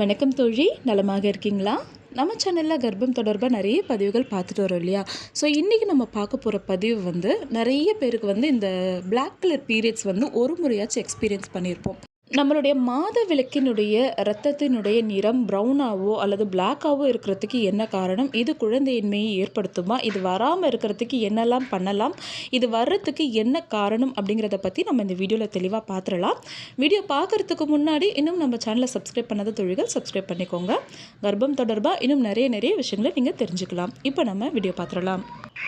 வணக்கம் தோழி. நலமாக இருக்கீங்களா? நம்ம சேனலில் கர்ப்பம் தொடர்பாக நிறைய பதிவுகள் பார்த்துட்டு வரோம் இல்லையா? ஸோ இன்றைக்கி நம்ம பார்க்க போகிற பதிவு வந்து நிறைய பேருக்கு வந்து இந்த பிளாக் கலர் பீரியட்ஸ் வந்து ஒரு முறையாச்சும் எக்ஸ்பீரியன்ஸ் பண்ணியிருப்போம். நம்மளுடைய மாத விளக்கினுடைய ரத்தத்தினுடைய நிறம் ப்ரௌனாவோ அல்லது பிளாக்காவோ இருக்கிறதுக்கு என்ன காரணம்? இது குழந்தையின்மையை ஏற்படுத்துமா? இது வராமல் இருக்கிறதுக்கு என்னெல்லாம் பண்ணலாம்? இது வர்றதுக்கு என்ன காரணம்? அப்படிங்கிறத பற்றி நம்ம இந்த வீடியோவில் தெளிவாக பார்த்துடலாம் வீடியோ பார்க்குறதுக்கு முன்னாடி இன்னும் நம்ம சேனலை சப்ஸ்கிரைப் பண்ணாத தொழில்கள் சப்ஸ்கிரைப் பண்ணிக்கோங்க. கர்ப்பம் தொடர்பாக இன்னும் நிறைய நிறைய விஷயங்களை நீங்கள் தெரிஞ்சுக்கலாம். இப்போ நம்ம வீடியோ பார்த்துடலாம்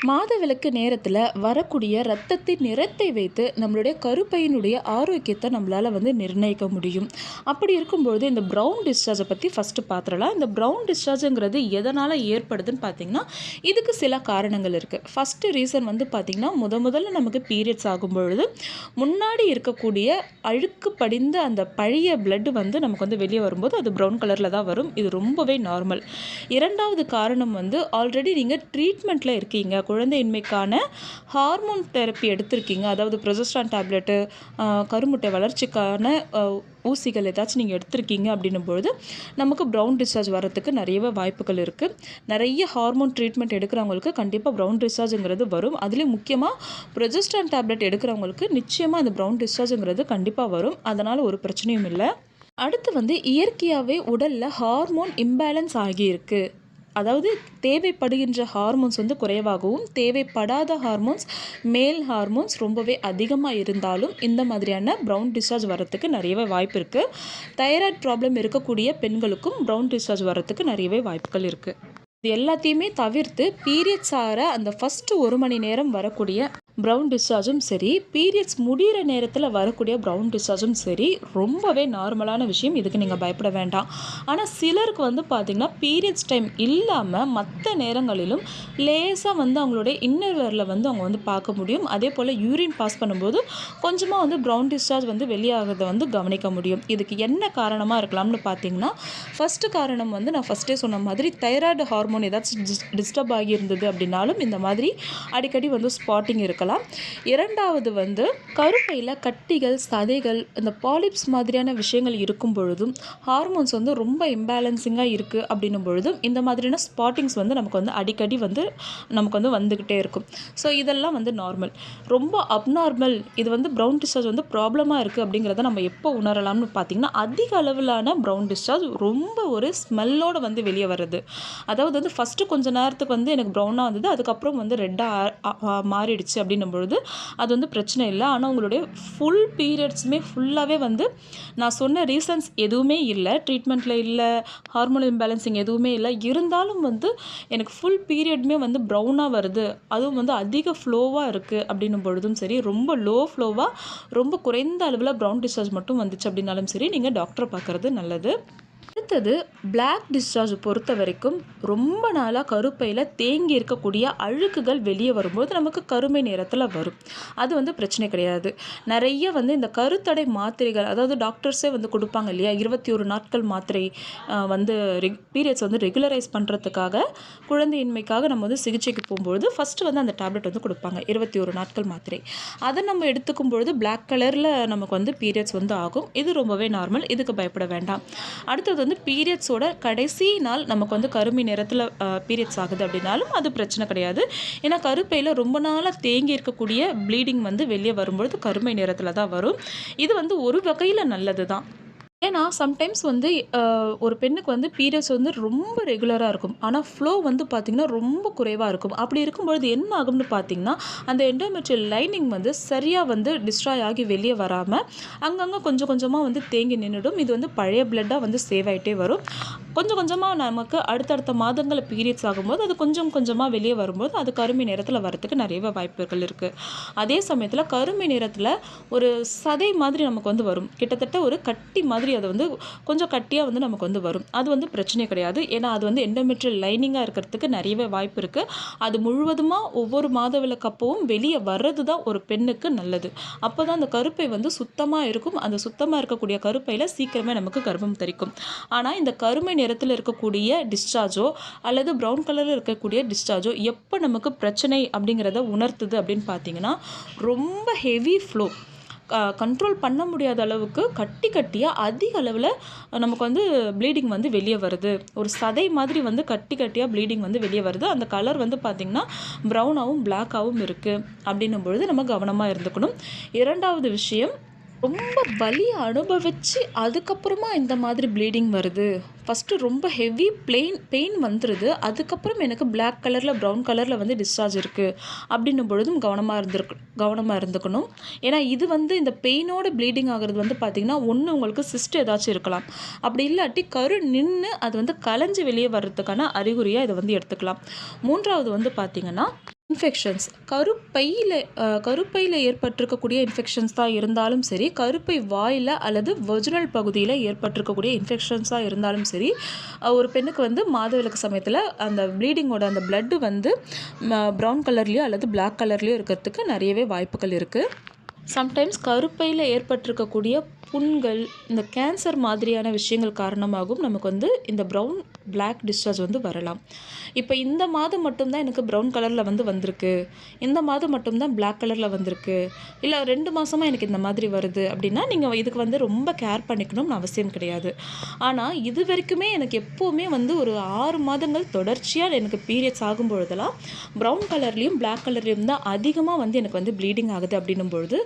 மாத விளக்கு நேரத்தில் வரக்கூடிய ரத்தத்தின் நிறத்தை வைத்து நம்மளுடைய கருப்பையினுடைய ஆரோக்கியத்தை நம்மளால் வந்து நிர்ணயம் நிர்ணயிக்க முடியும். அப்படி இருக்கும்பொழுது இந்த ப்ரௌன் டிஸ்சார்ஜை பற்றி ஃபஸ்ட்டு பார்த்துடலாம். இந்த ப்ரௌன் டிஸ்சார்ஜுங்கிறது எதனால் ஏற்படுதுன்னு பார்த்தீங்கன்னா இதுக்கு சில காரணங்கள் இருக்குது ஃபஸ்ட்டு ரீசன் வந்து பார்த்திங்கன்னா முத முதல்ல நமக்கு பீரியட்ஸ் ஆகும் பொழுது முன்னாடி இருக்கக்கூடிய அழுக்கு படிந்த அந்த பழைய பிளட் வந்து நமக்கு வந்து வெளியே வரும்போது அது ப்ரௌன் கலரில் தான் வரும். இது ரொம்பவே நார்மல் இரண்டாவது காரணம் வந்து ஆல்ரெடி நீங்கள் ட்ரீட்மெண்ட்டில் இருக்கீங்க. குழந்தையின்மைக்கான ஹார்மோன் தெரப்பி எடுத்திருக்கீங்க. அதாவது ப்ரொசஸ்டான் டேப்லெட்டு கருமுட்டை வளர்ச்சிக்கான ஊசிகள் ஏதாச்சும் நீங்கள் எடுத்திருக்கீங்க அப்படின்னும் பொழுது நமக்கு ப்ரௌன் டிஸ்சார்ஜ் வரத்துக்கு நிறையவே வாய்ப்புகள் இருக்குது நிறைய ஹார்மோன் ட்ரீட்மெண்ட் எடுக்கிறவங்களுக்கு கண்டிப்பாக ப்ரௌன் டிஸ்சார்ஜுங்கிறது வரும். அதுலேயும் முக்கியமாக ப்ரொஜஸ்ட்ரான் டேப்லெட் எடுக்கிறவங்களுக்கு நிச்சயமாக அந்த ப்ரௌன் டிஸ்சார்ஜுங்கிறது கண்டிப்பாக வரும். அதனால் ஒரு பிரச்சனையும் இல்லை. அடுத்து வந்து இயற்கையாகவே உடலில் ஹார்மோன் இம்பேலன்ஸ் ஆகியிருக்கு. அதாவது தேவைப்படுகின்ற ஹார்மோன்ஸ் வந்து குறைவாகவும் தேவைப்படாத ஹார்மோன்ஸ் மேல் ஹார்மோன்ஸ் ரொம்பவே அதிகமாக இருந்தாலும் இந்த மாதிரியான ப்ரௌன் டிஸ்சார்ஜ் வரத்துக்கு நிறையவே வாய்ப்பு இருக்குது தைராய்ட் ப்ராப்ளம் இருக்கக்கூடிய பெண்களுக்கும் ப்ரௌன் டிஸ்சார்ஜ் வரத்துக்கு நிறையவே வாய்ப்புகள் இருக்குது இது எல்லாத்தையுமே தவிர்த்து பீரியட்ஸ் ஆகிற அந்த ஃபஸ்ட்டு ஒரு மணி நேரம் வரக்கூடிய ப்ரௌன் டிஸ்சார்ஜும் சரி பீரியட்ஸ் முடிகிற நேரத்தில் வரக்கூடிய ப்ரௌன் டிஸ்சார்ஜும் சரி ரொம்பவே நார்மலான விஷயம். இதுக்கு நீங்கள் பயப்பட வேண்டாம். ஆனால் சிலருக்கு வந்து பார்த்திங்கன்னா பீரியட்ஸ் டைம் இல்லாமல் மற்ற நேரங்களிலும் லேசாக வந்து அவங்களுடைய இன்னர்வேரில் வந்து அவங்க வந்து பார்க்க முடியும். அதே போல் யூரின் பாஸ் பண்ணும்போது கொஞ்சமாக வந்து ப்ரௌன் டிஸ்சார்ஜ் வந்து வெளியாகிறத வந்து கவனிக்க முடியும். இதுக்கு என்ன காரணமாக இருக்கலாம்னு பார்த்தீங்கன்னா ஃபஸ்ட்டு காரணம் வந்து நான் ஃபஸ்ட்டே சொன்ன மாதிரி தைராய்டு ஹார்மோன் ஏதாச்சும் டிஸ்டர்ப் ஆகியிருந்தது அப்படின்னாலும் இந்த மாதிரி அடிக்கடி வந்து ஸ்பாட்டிங் இருக்கலாம். பார்க்கலாம். இரண்டாவது வந்து கருப்பையில் கட்டிகள் சதைகள் இந்த பாலிப்ஸ் மாதிரியான விஷயங்கள் இருக்கும் பொழுதும் ஹார்மோன்ஸ் வந்து ரொம்ப இம்பேலன்சிங்காக இருக்குது அப்படின்னும் பொழுதும் இந்த மாதிரியான ஸ்பாட்டிங்ஸ் வந்து நமக்கு வந்து அடிக்கடி வந்து நமக்கு வந்து வந்துக்கிட்டே இருக்கும். ஸோ இதெல்லாம் வந்து நார்மல் ரொம்ப அப்நார்மல் இது வந்து ப்ரௌன் டிஸ்சார்ஜ் வந்து ப்ராப்ளமாக இருக்குது அப்படிங்கிறத நம்ம எப்போ உணரலாம்னு பார்த்தீங்கன்னா அதிக அளவிலான ப்ரௌன் டிஸ்சார்ஜ் ரொம்ப ஒரு ஸ்மெல்லோடு வந்து வெளியே வருது அதாவது வந்து ஃபஸ்ட்டு கொஞ்சம் நேரத்துக்கு வந்து எனக்கு ப்ரௌனாக வந்தது அதுக்கப்புறம் வந்து ரெட்டாக மாறிடுச்சு அப்படின்னு அப்படின்னும் பொழுது அது வந்து பிரச்சனை இல்லை. ஆனால் உங்களுடைய ஃபுல் பீரியட்ஸுமே ஃபுல்லாகவே வந்து நான் சொன்ன ரீசன்ஸ் எதுவுமே இல்லை. ட்ரீட்மெண்ட்டில் இல்லை ஹார்மோன் இம்பேலன்சிங் எதுவுமே இல்லை. இருந்தாலும் வந்து எனக்கு ஃபுல் பீரியடுமே வந்து ப்ரௌனாக வருது. அதுவும் வந்து அதிக ஃப்ளோவாக இருக்குது அப்படின்னும் பொழுதும் சரி ரொம்ப லோ ஃப்ளோவாக ரொம்ப குறைந்த அளவில் ப்ரௌன் டிஸ்சார்ஜ் மட்டும் வந்துச்சு அப்படின்னாலும் சரி நீங்கள் டாக்டரை பார்க்குறது நல்லது. அடுத்தது பிளாக் டிஸ்சார்ஜ் பொறுத்த வரைக்கும் ரொம்ப நாளாக கருப்பையில் தேங்கி இருக்கக்கூடிய அழுக்குகள் வெளியே வரும்போது நமக்கு கருமை நேரத்தில் வரும். அது வந்து பிரச்சனை கிடையாது. நிறைய வந்து இந்த கருத்தடை மாத்திரைகள் அதாவது டாக்டர்ஸே வந்து கொடுப்பாங்க இல்லையா? இருபத்தி ஒரு நாட்கள் மாத்திரை வந்து பீரியட்ஸ் வந்து ரெகுலரைஸ் பண்ணுறதுக்காக குழந்தையின்மைக்காக நம்ம வந்து சிகிச்சைக்கு போகும்பொழுது ஃபஸ்ட்டு வந்து அந்த டேப்லெட் வந்து கொடுப்பாங்க இருபத்தி ஒரு நாட்கள் மாத்திரை. அதை நம்ம எடுத்துக்கும் பொழுது பிளாக் கலரில் நமக்கு வந்து பீரியட்ஸ் வந்து ஆகும். இது ரொம்பவே நார்மல் இதுக்கு பயப்பட வேண்டாம். அடுத்தது வந்து பீரியட்ஸோட கடைசி நாள் நமக்கு வந்து கருமை நிறத்தில் பீரியட்ஸ் ஆகுது அப்படின்னாலும் அது பிரச்சனை கிடையாது. ஏன்னா கருப்பையில் ரொம்ப நாளாக தேங்கி இருக்கக்கூடிய ப்ளீடிங் வந்து வெளியே வரும்பொழுது கருமை நிறத்தில் தான் வரும். இது வந்து ஒரு வகையில் நல்லது தான் ஏன்னா சம்டைம்ஸ் வந்து ஒரு பெண்ணுக்கு வந்து பீரியட்ஸ் வந்து ரொம்ப ரெகுலராக இருக்கும். ஆனால் ஃப்ளோ வந்து பார்த்திங்கன்னா ரொம்ப குறைவாக இருக்கும். அப்படி இருக்கும்பொழுது என்ன ஆகும்னு பார்த்திங்கன்னா அந்த எண்டோமெட்ரியல் லைனிங் வந்து சரியாக வந்து டிஸ்ட்ராய் ஆகி வெளியே வராமல் அங்கங்கே கொஞ்சம் கொஞ்சமாக வந்து தேங்கி நின்றுடும். இது வந்து பழைய பிளட்டாக வந்து சேவ் ஆகிட்டே வரும். கொஞ்சம் கொஞ்சமாக நமக்கு அடுத்தடுத்த மாதங்களில் பீரியட்ஸ் ஆகும்போது அது கொஞ்சம் கொஞ்சமாக வெளியே வரும்போது அது கருமை நேரத்தில் வரத்துக்கு நிறைய வாய்ப்புகள் இருக்குது அதே சமயத்தில் கருமை நேரத்தில் ஒரு சதை மாதிரி நமக்கு வந்து வரும். கிட்டத்தட்ட ஒரு கட்டி மாதிரி மாதிரி அது வந்து கொஞ்சம் கட்டியாக வந்து நமக்கு வந்து வரும். அது வந்து பிரச்சனை கிடையாது. ஏன்னா அது வந்து எண்டோமெட்ரியல் லைனிங்காக இருக்கிறதுக்கு நிறையவே வாய்ப்பு இருக்குது அது முழுவதுமாக ஒவ்வொரு மாத விளக்கப்பவும் வெளியே வர்றது தான் ஒரு பெண்ணுக்கு நல்லது. அப்போ தான் அந்த கருப்பை வந்து சுத்தமாக இருக்கும். அந்த சுத்தமாக இருக்கக்கூடிய கருப்பையில் சீக்கிரமே நமக்கு கர்ப்பம் தரிக்கும். ஆனால் இந்த கருமை நிறத்தில் இருக்கக்கூடிய டிஸ்சார்ஜோ அல்லது ப்ரௌன் கலரில் இருக்கக்கூடிய டிஸ்சார்ஜோ எப்போ நமக்கு பிரச்சனை அப்படிங்கிறத உணர்த்துது அப்படின்னு பார்த்தீங்கன்னா ரொம்ப ஹெவி ஃப்ளோ கண்ட்ரோல் பண்ண முடியாத அளவுக்கு கட்டி கட்டியாக அதிக அளவில் நமக்கு வந்து ப்ளீடிங் வந்து வெளியே வருது. ஒரு சதை மாதிரி வந்து கட்டி கட்டியாக ப்ளீடிங் வந்து வெளியே வருது. அந்த கலர் வந்து பார்த்திங்கன்னா ப்ரௌனாகவும் பிளாக்காகவும் இருக்குது அப்படின்னும் பொழுது நம்ம கவனமாக இருந்துக்கணும். இரண்டாவது விஷயம் ரொம்ப வலியை அனுபவித்து அதுக்கப்புறமா இந்த மாதிரி ப்ளீடிங் வருது. ஃபஸ்ட்டு ரொம்ப ஹெவி பிளெயின் பெயின் வந்துடுது அதுக்கப்புறம் எனக்கு பிளாக் கலரில் ப்ரௌன் கலரில் வந்து டிஸ்சார்ஜ் இருக்குது அப்படின்னும் பொழுதும் கவனமாக இருந்திருக்கு கவனமாக இருந்துக்கணும். ஏன்னா இது வந்து இந்த பெயினோட ப்ளீடிங் ஆகிறது வந்து பார்த்திங்கன்னா ஒன்று உங்களுக்கு சிஸ்ட் ஏதாச்சும் இருக்கலாம். அப்படி இல்லாட்டி கரு நின்று அது வந்து கலைஞ்சு வெளியே வர்றதுக்கான அறிகுறியாக இதை வந்து எடுத்துக்கலாம். மூன்றாவது வந்து பார்த்திங்கன்னா இன்ஃபெக்ஷன்ஸ் கருப்பையில் கருப்பையில் ஏற்பட்டிருக்கக்கூடிய இன்ஃபெக்ஷன்ஸ் தான் இருந்தாலும் சரி கருப்பை வாயில் அல்லது ஒரிஜினல் பகுதியில் ஏற்பட்டிருக்கக்கூடிய இன்ஃபெக்ஷன்ஸாக இருந்தாலும் சரி ஒரு பெண்ணுக்கு வந்து மாதவிலக்கு சமயத்தில் அந்த ப்ளீடிங்கோட அந்த பிளட்டு வந்து ப்ரௌன் கலர்லேயோ அல்லது பிளாக் கலர்லேயோ இருக்கிறதுக்கு நிறையவே வாய்ப்புகள் இருக்குது சம்டைம்ஸ் கருப்பையில் ஏற்பட்டிருக்கக்கூடிய புண்கள் இந்த கேன்சர் மாதிரியான விஷயங்கள் காரணமாகவும் நமக்கு வந்து இந்த ப்ரௌன் பிளாக் டிஸ்சார்ஜ் வந்து வரலாம். இப்போ இந்த மாதம் மட்டும்தான் எனக்கு ப்ரௌன் கலரில் வந்து வந்திருக்கு. இந்த மாதம் மட்டும்தான் பிளாக் கலரில் வந்திருக்கு. இல்லை ரெண்டு மாதமாக எனக்கு இந்த மாதிரி வருது அப்படின்னா நீங்கள் இதுக்கு வந்து ரொம்ப கேர் பண்ணிக்கணும்னு அவசியம் கிடையாது. ஆனால் இது வரைக்குமே எனக்கு எப்போவுமே வந்து ஒரு ஆறு மாதங்கள் தொடர்ச்சியாக எனக்கு பீரியட்ஸ் ஆகும் பொழுதெல்லாம் ப்ரௌன் கலர்லேயும் பிளாக் கலர்லேயும் தான் அதிகமாக வந்து எனக்கு வந்து ப்ளீடிங் ஆகுது அப்படின்னும் பொழுது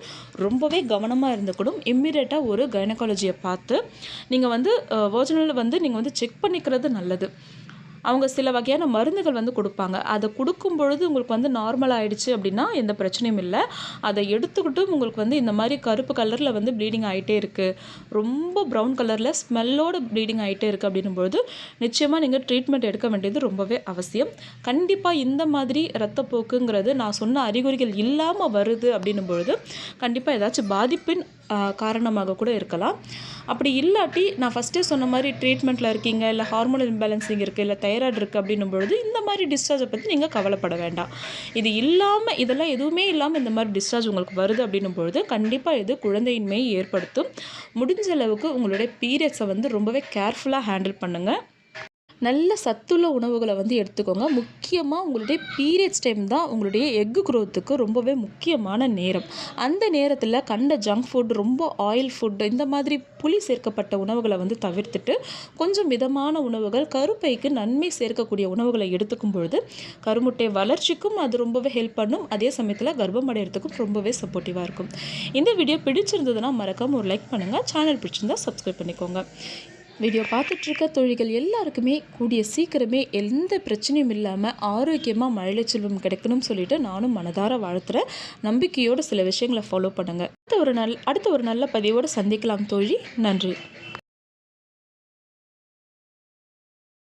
ரொம்பவே கவனமாக இருந்துக்கணும். இம்மிடியேட்டாக ஒரு கைனகாலஜியை பார்த்து நீங்கள் வந்து ஒரிஜினல் வந்து நீங்கள் வந்து செக் பண்ணிக்கிறது நல்லது. அவங்க சில வகையான மருந்துகள் வந்து கொடுப்பாங்க. அதை கொடுக்கும் பொழுது உங்களுக்கு வந்து நார்மல் ஆயிடுச்சு அப்படின்னா எந்த பிரச்சனையும் இல்லை. அதை எடுத்துக்கிட்டும் உங்களுக்கு வந்து இந்த மாதிரி கருப்பு கலரில் வந்து ப்ளீடிங் ஆகிட்டே இருக்குது ரொம்ப ப்ரௌன் கலரில் ஸ்மெல்லோட ப்ளீடிங் ஆகிட்டே இருக்குது அப்படின்னும் பொழுது நிச்சயமாக நீங்கள் ட்ரீட்மெண்ட் எடுக்க வேண்டியது ரொம்பவே அவசியம். கண்டிப்பாக இந்த மாதிரி ரத்தப்போக்குங்கிறது நான் சொன்ன அறிகுறிகள் இல்லாமல் வருது அப்படின்னும் பொழுது கண்டிப்பாக ஏதாச்சும் பாதிப்பின் காரணமாக கூட இருக்கலாம். அப்படி இல்லாட்டி நான் ஃபஸ்ட்டே சொன்ன மாதிரி ட்ரீட்மெண்ட்டில் இருக்கீங்க இல்லை ஹார்மோனல் இம்பேலன்சிங் இருக்குது இல்லை தைராய்டு இருக்குது அப்படின்னும் பொழுது இந்த மாதிரி டிஸ்சார்ஜை பற்றி நீங்கள் கவலைப்பட வேண்டாம். இது இல்லாமல் இதெல்லாம் எதுவுமே இல்லாமல் இந்த மாதிரி டிஸ்சார்ஜ் உங்களுக்கு வருது அப்படின்னும் பொழுது கண்டிப்பாக இது குழந்தையின்மையை ஏற்படுத்தும். முடிஞ்ச அளவுக்கு உங்களுடைய பீரியட்ஸை வந்து ரொம்பவே கேர்ஃபுல்லாக ஹேண்டில் பண்ணுங்கள் நல்ல சத்துள்ள உணவுகளை வந்து எடுத்துக்கோங்க. முக்கியமாக உங்களுடைய பீரியட்ஸ் டைம் தான் உங்களுடைய எக்கு குரோத்துக்கு ரொம்பவே முக்கியமான நேரம். அந்த நேரத்தில் கண்ட ஜங்க் ஃபுட் ரொம்ப ஆயில் ஃபுட் இந்த மாதிரி புளி சேர்க்கப்பட்ட உணவுகளை வந்து தவிர்த்துட்டு கொஞ்சம் மிதமான உணவுகள் கருப்பைக்கு நன்மை சேர்க்கக்கூடிய உணவுகளை எடுத்துக்கும் பொழுது கருமுட்டை வளர்ச்சிக்கும் அது ரொம்பவே ஹெல்ப் பண்ணும். அதே சமயத்தில் கர்ப்பம் அடையிறதுக்கும் ரொம்பவே சப்போர்ட்டிவாக இருக்கும். இந்த வீடியோ பிடிச்சிருந்ததுன்னா மறக்காமல் ஒரு லைக் பண்ணுங்கள் சேனல் பிடிச்சிருந்தா சப்ஸ்கிரைப் பண்ணிக்கோங்க. வீடியோ பார்த்துட்ருக்க தொழில்கள் எல்லாருக்குமே கூடிய சீக்கிரமே எந்த பிரச்சனையும் இல்லாமல் ஆரோக்கியமாக மழைச்செல்வம் கிடைக்கணும்னு சொல்லிட்டு நானும் மனதார வாழ்த்துறேன் நம்பிக்கையோடு சில விஷயங்களை ஃபாலோ பண்ணுங்கள் அடுத்த ஒரு நல் அடுத்த ஒரு நல்ல பதிவோடு சந்திக்கலாம் தோழி. நன்றி.